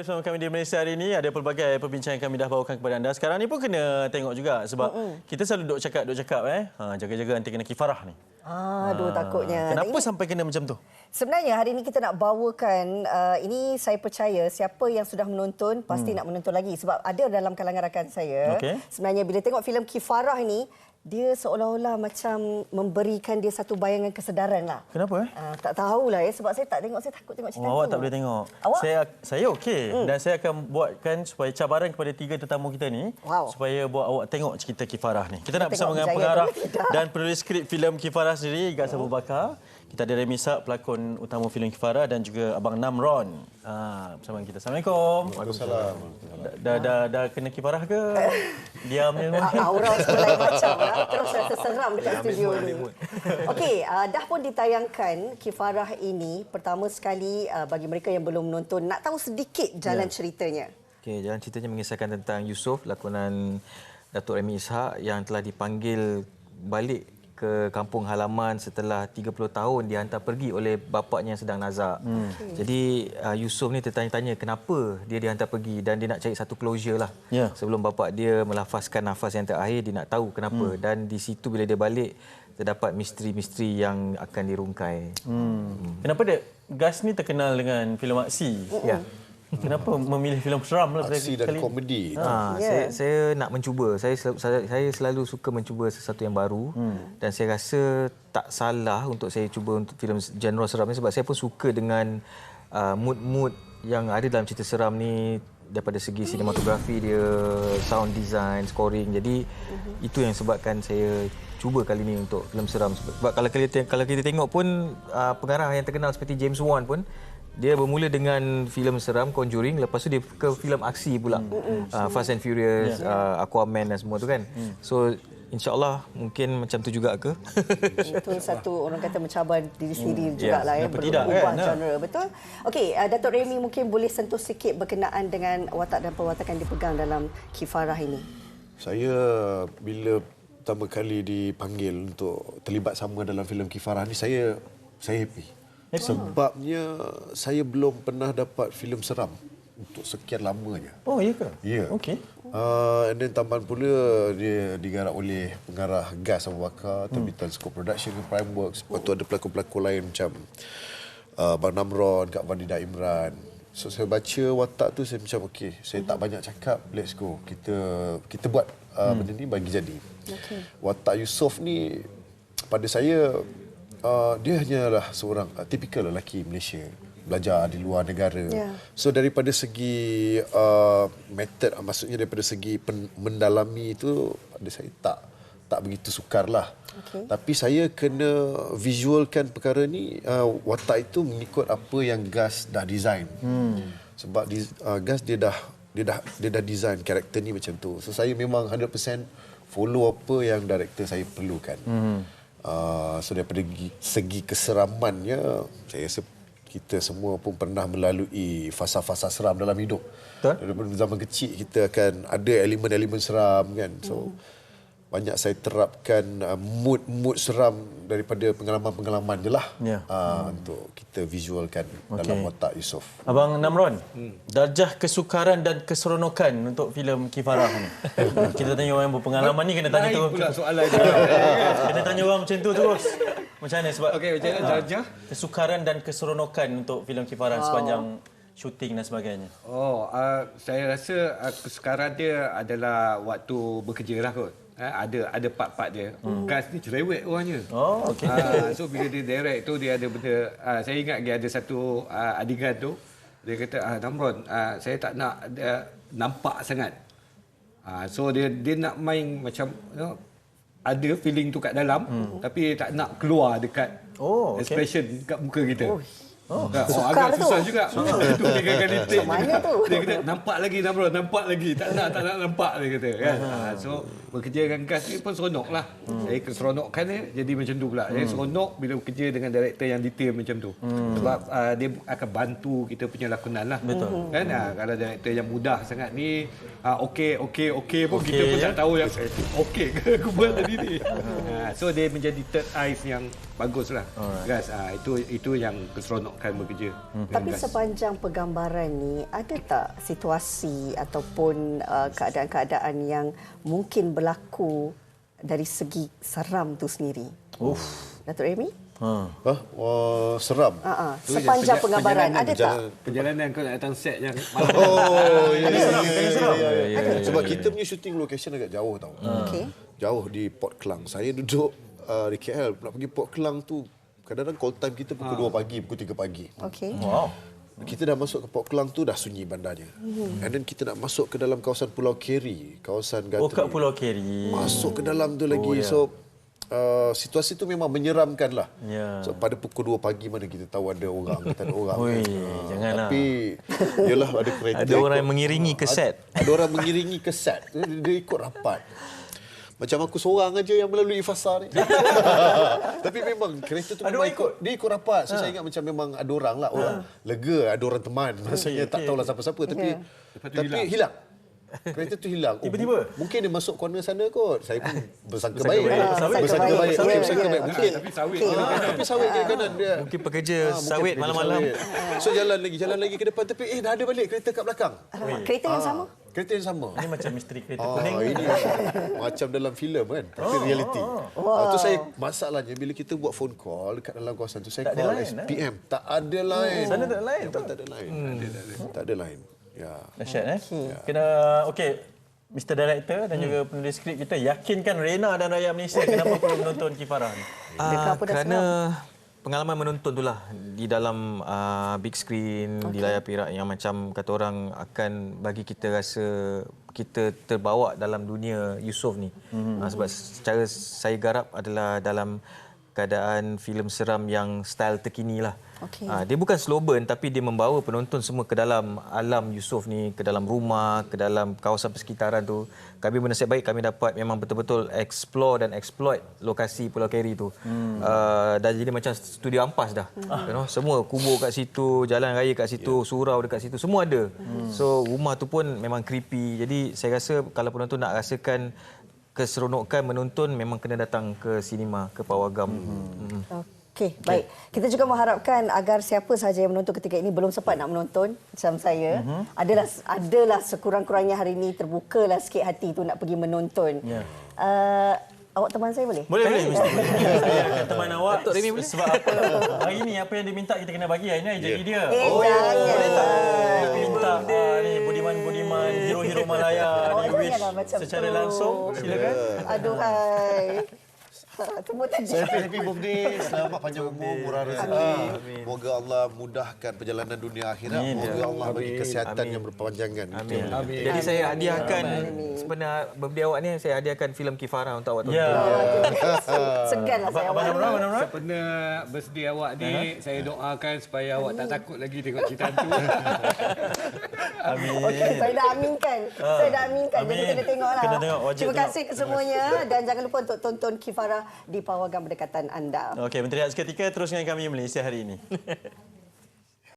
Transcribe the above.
Bersama kami di Malaysia hari ini ada pelbagai perbincangan yang kami dah bawakan kepada anda. Sekarang ni pun kena tengok juga sebab mm-hmm. kita selalu duk cakap duk cakap eh. Ha jaga-jaga nanti kena kifarah ni. Ah, aduh Ha, takutnya. Kenapa Ini- sampai kena macam tu? Sebenarnya hari ini kita nak bawakan uh, ini saya percaya siapa yang sudah menonton pasti nak menonton lagi sebab ada dalam kalangan rakan saya Okey. sebenarnya bila tengok filem Kifarah ini dia seolah-olah macam memberikan dia satu bayangan kesedaran lah. Kenapa eh? Uh, tak tahulah ya sebab saya tak tengok saya takut tengok cerita Oh, awak tu. tak boleh tengok. Awak? Saya saya okey hmm. dan saya akan buatkan supaya cabaran kepada tiga tetamu kita ni Wow. supaya buat awak tengok cerita Kifarah ni. Kita nak Kita bersama tengok dengan pengarah dan penulis skrip filem Kifarah sendiri Igas Abu Bakar. Kita ada Remy Sak, pelakon utama filem Kifarah dan juga Abang Namron ha, bersama kita. Assalamualaikum. Waalaikumsalam. Dah, dah, dah, dah kena Kifarah ke? Diam je. Ah, Aura lain macam lah. Terus rasa seram dekat studio ni. Okey, uh, dah pun ditayangkan Kifarah ini pertama sekali uh, bagi mereka yang belum menonton nak tahu sedikit jalan ceritanya. Okey, jalan ceritanya mengisahkan tentang Yusof, lakonan Datuk Remy Ishak yang telah dipanggil balik ke kampung halaman setelah 30 tahun dihantar pergi oleh bapaknya yang sedang nazak. Hmm. Jadi uh, Yusof ni tertanya-tanya kenapa dia dihantar pergi dan dia nak cari satu closure lah. Ya. Sebelum bapak dia melafazkan nafas yang terakhir dia nak tahu kenapa hmm. dan di situ bila dia balik terdapat misteri-misteri yang akan dirungkai. Hmm. Kenapa dia Gas ni terkenal dengan filem aksi? Ya. Kenapa memilih filem seram lah aksi dan kali? komedi. Ha, Ya. saya, saya nak mencuba. Saya, saya saya selalu suka mencuba sesuatu yang baru hmm. dan saya rasa tak salah untuk saya cuba untuk filem genre seram ni sebab saya pun suka dengan uh, mood-mood yang ada dalam cerita seram ni daripada segi sinematografi dia, sound design, scoring. Jadi hmm. itu yang sebabkan saya cuba kali ni untuk filem seram sebab kalau kita kalau kita tengok pun uh, pengarah yang terkenal seperti James Wan pun dia bermula dengan filem seram Conjuring lepas tu dia ke filem aksi pula uh, Fast and Furious uh, Aquaman dan semua tu kan so insyaallah mungkin macam tu juga ke Itu satu orang kata mencabar diri sendiri juga Ya, lah ya. kenapa tidak, berubah kan? genre. Betul? Okey, uh, Datuk Remy mungkin boleh sentuh sikit berkenaan dengan watak dan perwatakan yang dipegang dalam Kifarah ini. Saya bila pertama kali dipanggil untuk terlibat sama dalam filem Kifarah ni saya saya happy. Sebabnya saya belum pernah dapat filem seram untuk sekian lamanya. Oh, iya ke? Ya. Okey. Uh, and then tambahan pula dia digarap oleh pengarah Gas Abu Bakar, terbitan Scope Production dengan Primeworks. Lepas tu ada pelakon-pelakon lain macam uh, Bang Namron, Kak Vanida Imran. So saya baca watak tu saya macam okey, saya tak banyak cakap, let's go. Kita kita buat uh, benda ni bagi jadi. Okey. Watak Yusof ni pada saya uh, dia hanyalah seorang uh, tipikal lelaki Malaysia belajar di luar negara. Ya. So daripada segi uh, method uh, maksudnya daripada segi pen, mendalami itu pada saya tak tak begitu sukar lah. Okey. Tapi saya kena visualkan perkara ni uh, watak itu mengikut apa yang Gas dah design. Hmm. Sebab di, uh, Gas dia dah dia dah dia dah design karakter ni macam tu. So saya memang 100% follow apa yang director saya perlukan. Hmm. Uh, so daripada gi- segi keseramannya saya rasa kita semua pun pernah melalui fasa-fasa seram dalam hidup. Betul. Daripada zaman kecil kita akan ada elemen-elemen seram kan. So banyak saya terapkan uh, mood-mood seram daripada pengalaman-pengalaman je lah Ya. uh, untuk kita visualkan dalam watak Yusof. Abang Namron, darjah kesukaran dan keseronokan untuk filem Kifarah ni. Kita tanya orang yang berpengalaman ni kena tanya tu. Pula soalan dia. Kena tanya orang macam tu terus. Macam mana sebab Okey, macam mana darjah? kesukaran dan keseronokan untuk filem Kifarah sepanjang syuting dan sebagainya. Oh, uh, saya rasa uh, kesukaran dia adalah waktu bekerja lah kot. Uh, ada ada part-part dia. Hmm. Gas ni cerewet orangnya. Oh, okey. Uh, so bila dia direct tu dia ada benda uh, saya ingat dia ada satu uh, adegan tu dia kata ah Namron uh, saya tak nak dia nampak sangat. Uh, so dia dia nak main macam you know, ada feeling tu kat dalam hmm. tapi tak nak keluar dekat Oh, okey. expression kat muka kita. Oh. Oh, oh, agak tu. susah juga. Itu dia kali take Macam mana tu? Dia kata nampak lagi Namron, nampak lagi. Tak nak, tak nak nampak dia kata kan. Ha, so bekerja dengan gas ni pun seronok lah. Hmm. Saya keseronokkan dia jadi macam tu pula. Saya seronok bila bekerja dengan director yang detail macam tu. Hmm. Sebab uh, dia akan bantu kita punya lakonan lah. Betul. Kan ha, kalau director yang mudah sangat ni uh, okey okey okey pun Okey kita pun je. tak tahu yang okey ke aku buat tadi ni. ha, so dia menjadi third eyes yang baguslah. Gas ah itu itu yang keseronokan bekerja. Hmm. Tapi gas. sepanjang penggambaran ni ada tak situasi ataupun uh, keadaan-keadaan yang mungkin berlaku dari segi seram tu sendiri? Uff. Datuk Remy? Ha. Hah? Wah, seram. Uh, uh, yang sepanjang penggambaran ada tak? perjalanan- kau nak datang set yang malam. Oh, ya, seram, ya, kena ya, seram. ya, ya, ya. Sebab kita punya shooting location agak jauh tau. Okey. Jauh di Port Klang. Saya duduk uh, di KL. Nak pergi Port Klang tu, kadang-kadang call time kita pukul 2 pagi, pukul 3 pagi. Okey. Wow. Kita dah masuk ke Port Klang tu dah sunyi bandarnya. And then kita nak masuk ke dalam kawasan Pulau Keri, kawasan Oh, Gatri. kat Pulau Keri. Masuk ke dalam tu lagi. Oh, ya. So uh, situasi tu memang menyeramkan lah. Ya. So pada pukul 2 pagi mana kita tahu ada orang, kita ada orang. Ui, Ah, janganlah. Tapi yalah ada kereta. Ada orang yang mengiringi ke set. Ada, ada orang mengiringi ke set. Dia, dia ikut rapat. Macam aku seorang aja yang melalui fasa ni. Tapi memang kereta tu Ada memang ikut. Dia ikut rapat. So saya ingat macam memang ada orang lah. Orang lega ada orang teman. Maksudnya tak tahulah siapa-siapa. Tapi Lepas tu tapi hilang. hilang. Kereta tu hilang. Oh, Tiba-tiba? mu- mungkin dia masuk corner sana kot. Saya pun bersangka baik. Ah. Bersangka baik. Ya, bersangka baik. Mungkin. Tapi sawit Ah, kiri Tapi sawit kiri kanan dia. Mungkin pekerja Ah, mungkin sawit malam-malam. So jalan lagi, jalan lagi ke depan. Tapi eh dah ada balik kereta kat belakang. Alamak, kereta yang sama? Kereta yang sama. Ini macam misteri kereta Ah, kuning. ini macam dalam filem kan, tapi reality. Ah, tu saya masalahnya bila kita buat phone call dekat dalam kawasan tu saya Tak ada call line, eh? SPM, tak ada line. Sana tak ada line, Memang tak ada line. Tak ada line. Ya. Dahsyat eh. Kena okey. Mr. Director dan juga penulis skrip kita yakinkan Rena dan rakyat Malaysia kenapa perlu menonton Kifarah ni. Ah, dah kerana pengalaman menonton tu lah di dalam uh, big screen okay. di layar perak yang macam kata orang akan bagi kita rasa kita terbawa dalam dunia Yusof ni. Mm-hmm. Uh, sebab secara saya garap adalah dalam keadaan filem seram yang style terkini lah. Okey. Ah, dia bukan slow burn tapi dia membawa penonton semua ke dalam alam Yusof ni, ke dalam rumah, ke dalam kawasan persekitaran tu. Kami bernasib baik kami dapat memang betul-betul explore dan exploit lokasi Pulau Keri tu. Hmm. Uh, dah jadi macam studio ampas dah. Hmm. You know, semua kubur kat situ, jalan raya kat situ, yeah. surau dekat situ, semua ada. Hmm. So rumah tu pun memang creepy. Jadi saya rasa kalau penonton nak rasakan keseronokan menonton memang kena datang ke sinema, ke Pawagam. Hmm. Hmm. Okey, baik. Kita juga mengharapkan agar siapa sahaja yang menonton ketika ini belum sempat nak menonton macam saya, Mhm. adalah adalah sekurang-kurangnya hari ini terbukalah sikit hati tu nak pergi menonton. Ya. Uh, awak teman saya boleh? Boleh boleh mesti boleh. Saya akan teman awak. Datuk Remy boleh? Sebab apa? Hari ni apa yang dia minta kita kena bagi. Hari ni jadi dia. Eh, jangan. Dia minta ah, ni budiman-budiman, hero-hero Malaya Awak ni wish macam secara langsung. Silakan. Aduhai. Tepuk tangan. Happy happy birthday. Selamat panjang umur, murah rezeki. Moga Allah mudahkan perjalanan dunia akhirat. Moga Allah bagi kesihatan yang berpanjangan. Amin. Amin. Jadi saya hadiahkan sebenarnya birthday awak ni saya hadiahkan filem Kifara untuk awak tonton. Ya. Segan lah saya Abang awak. Amran, Abang Amran. Sempena birthday awak ni, saya doakan supaya awak tak takut lagi tengok cerita hantu. Amin. Okey, saya dah aminkan. Saya dah aminkan. Jadi Amin. kena tengoklah. Kena tengok, wajib Terima tengok. kasih kesemuanya dan jangan lupa untuk tonton Kifara di pawagam berdekatan anda. Okey, Menteri Hak seketika terus dengan kami Malaysia hari ini.